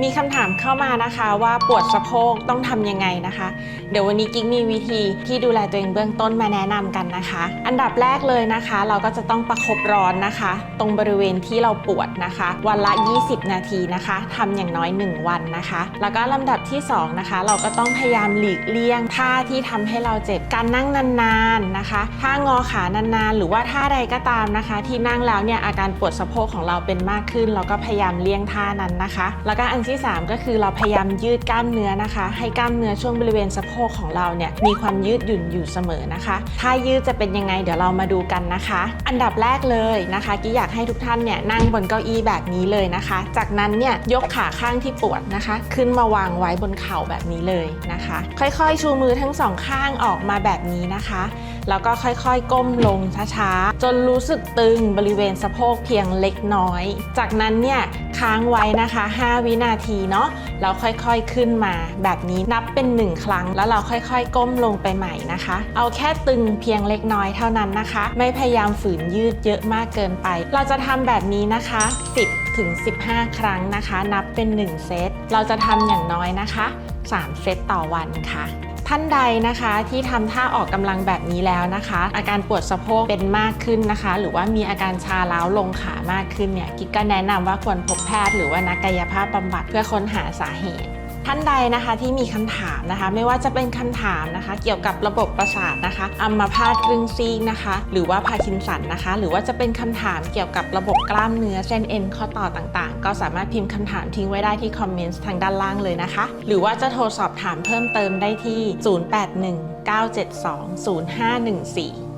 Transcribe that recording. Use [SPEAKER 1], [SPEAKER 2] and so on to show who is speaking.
[SPEAKER 1] มีคำถามเข้ามานะคะว่าปวดสะโพกต้องทำยังไงนะคะ เดี๋ยววันนี้กิ๊กมีวิธีที่ดูแลตัวเองเบื้องต้นมาแนะนำกันนะคะ อันดับแรกเลยนะคะ เราก็จะต้องประคบร้อนนะคะ ตรงบริเวณที่เราปวดนะคะ วันละ 20 นาทีนะคะทำอย่างน้อย 1 วันนะคะ แล้วก็ลำดับที่สองนะคะเราก็ต้องพยายามหลีกเลี่ยงท่าที่ทำให้เราเจ็บการนั่งนานๆนะคะท่างอขานานๆ หรือว่าท่าใดก็ตามนะคะ ที่นั่งแล้วเนี่ยอาการปวดสะโพกของเราเป็นมากขึ้น เราก็พยายามเลี่ยงท่านั้นนะคะ แล้วก็อันที่สามก็คือเราพยายามยืดกล้ามเนื้อนะคะ ให้กล้ามเนื้อช่วงบริเวณสะโพกของเราเนี่ยมีความยืดหยุ่นอยู่เสมอนะคะท่ายืดจะเป็นยังไงเดี๋ยวเรามาดูกันนะคะ อันดับแรกเลยนะคะกิ๊กอยากให้ทุกท่านเนี่ยนั่งบนเก้าอี้แบบนี้เลยนะคะ จากนั้นเนี่ยยกขาข้างที่ปวดนะคะ ขึ้นมาวางไว้บนเข่าแบบนี้เลยนะคะ ค่อยๆ ชูมือทั้งสองข้างออกมาแบบนี้นะคะแล้วก็ค่อยๆ ก้มลงช้าๆ จนรู้สึกตึงบริเวณสะโพกเพียงเล็กน้อย จากนั้นเนี่ยค้างไว้นะคะ 5 วินาาทีเนาะแล้วค่อยๆขึ้นมา แบบนี้นับเป็น 1 ครั้ง แล้วเราค่อยๆ ก้มลงไปใหม่นะคะ เอาแค่ตึงเพียงเล็กน้อยเท่านั้นนะคะ ไม่พยายามฝืนยืดเยอะมากเกินไป เราจะทำแบบนี้นะคะ 10ถึง15 ครั้งนะคะ นับเป็น 1 เซตเราจะทำอย่างน้อยนะคะ 3 เซตต่อวันค่ะ ท่านใดนะคะที่ทำท่าออกกำลังแบบนี้แล้วนะคะ อาการปวดสะโพกเป็นมากขึ้นนะคะ หรือว่ามีอาการชาล้าวลงขามากขึ้นเนี่ยกิ๊กก็แนะนำว่าควรพบแพทย์หรือว่านักกายภาพบำบัดเพื่อค้นหาสาเหตุ ท่านใดนะคะที่มีคำถามนะคะ ไม่ว่าจะเป็นคำถามนะคะ เกี่ยวกับระบบประสาทนะคะอัมพาตครึ่งซีกนะคะ หรือว่าพาร์กินสันนะคะ หรือว่าจะเป็นคำถามเกี่ยวกับระบบกล้ามเนื้อเส้นเอ็นข้อต่อต่างๆ ก็สามารถพิมพ์คำถามทิ้งไว้ได้ที่คอมเมนต์ทางด้านล่างเลยนะคะ หรือว่าจะโทรสอบถามเพิ่มเติมได้ที่ 0819720514